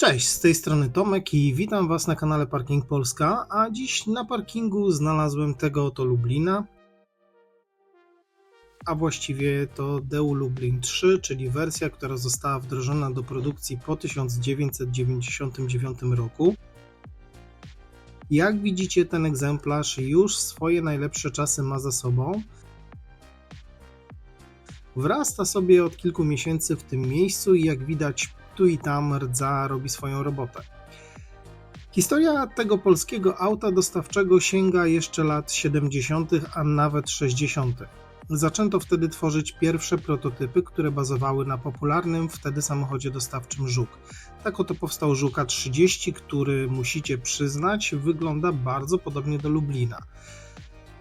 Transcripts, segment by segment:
Cześć, z tej strony Tomek i witam Was na kanale Parking Polska, a dziś na parkingu znalazłem tego oto Lublina, a właściwie to Deu Lublin 3, czyli wersja, która została wdrożona do produkcji po 1999 roku. Jak widzicie, ten egzemplarz już swoje najlepsze czasy ma za sobą. Wrasta sobie od kilku miesięcy w tym miejscu i jak widać tu i tam rdza robi swoją robotę. Historia tego polskiego auta dostawczego sięga jeszcze lat 70., a nawet 60. Zaczęto wtedy tworzyć pierwsze prototypy, które bazowały na popularnym wtedy samochodzie dostawczym Żuk. Tak oto powstał Żuka 30, który musicie przyznać wygląda bardzo podobnie do Lublina.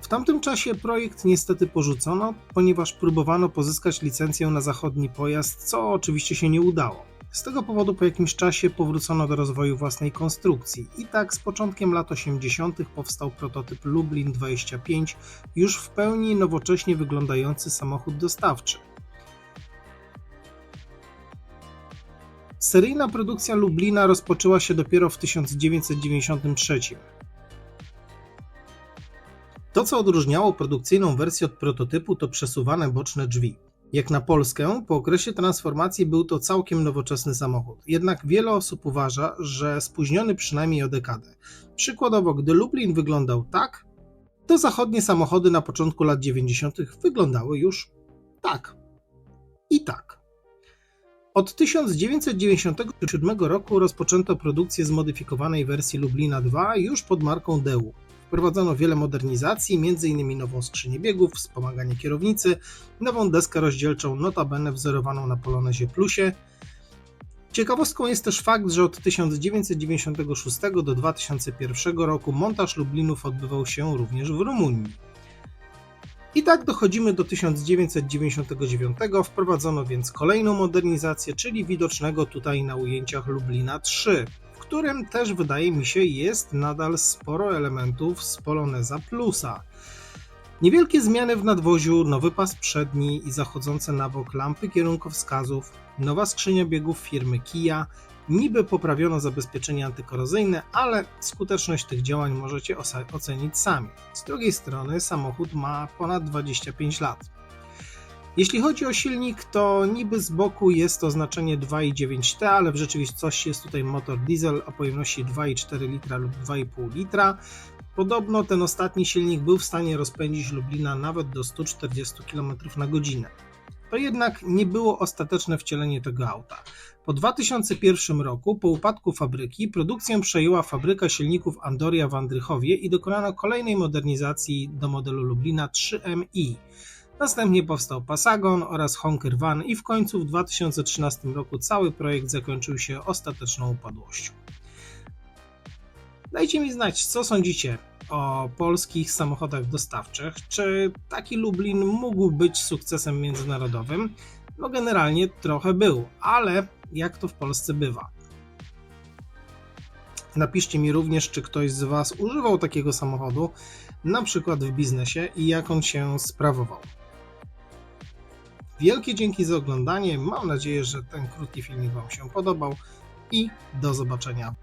W tamtym czasie projekt niestety porzucono, ponieważ próbowano pozyskać licencję na zachodni pojazd, co oczywiście się nie udało. Z tego powodu po jakimś czasie powrócono do rozwoju własnej konstrukcji i tak z początkiem lat 80. powstał prototyp Lublin 25, już w pełni nowocześnie wyglądający samochód dostawczy. Seryjna produkcja Lublina rozpoczęła się dopiero w 1993. To, co odróżniało produkcyjną wersję od prototypu, to przesuwane boczne drzwi. Jak na Polskę, po okresie transformacji był to całkiem nowoczesny samochód. Jednak wiele osób uważa, że spóźniony przynajmniej o dekadę. Przykładowo, gdy Lublin wyglądał tak, to zachodnie samochody na początku lat 90. wyglądały już tak. I tak. Od 1997 roku rozpoczęto produkcję zmodyfikowanej wersji Lublina 2 już pod marką Deu. Wprowadzono wiele modernizacji, m.in. nową skrzynię biegów, wspomaganie kierownicy, nową deskę rozdzielczą, notabene wzorowaną na Polonezie Plusie. Ciekawostką jest też fakt, że od 1996 do 2001 roku montaż Lublinów odbywał się również w Rumunii. I tak dochodzimy do 1999. Wprowadzono więc kolejną modernizację, czyli widocznego tutaj na ujęciach Lublina 3 którym też wydaje mi się jest nadal sporo elementów z Poloneza Plusa. Niewielkie zmiany w nadwoziu, nowy pas przedni i zachodzące na bok lampy kierunkowskazów, nowa skrzynia biegów firmy Kia, niby poprawiono zabezpieczenie antykorozyjne, ale skuteczność tych działań możecie ocenić sami. Z drugiej strony samochód ma ponad 25 lat. Jeśli chodzi o silnik, to niby z boku jest oznaczenie 2,9T, ale w rzeczywistości jest tutaj motor diesel o pojemności 2,4 litra lub 2,5 litra. Podobno ten ostatni silnik był w stanie rozpędzić Lublina nawet do 140 km na godzinę. To jednak nie było ostateczne wcielenie tego auta. Po 2001 roku, po upadku fabryki, produkcję przejęła fabryka silników Andoria w Andrychowie i dokonano kolejnej modernizacji do modelu Lublina 3MI. Następnie powstał Pasagon oraz Honker Van i w końcu w 2013 roku cały projekt zakończył się ostateczną upadłością. Dajcie mi znać, co sądzicie o polskich samochodach dostawczych. Czy taki Lublin mógł być sukcesem międzynarodowym? No generalnie trochę był, ale jak to w Polsce bywa. Napiszcie mi również, czy ktoś z Was używał takiego samochodu, na przykład w biznesie i jak on się sprawował. Wielkie dzięki za oglądanie. Mam nadzieję, że ten krótki filmik Wam się podobał i do zobaczenia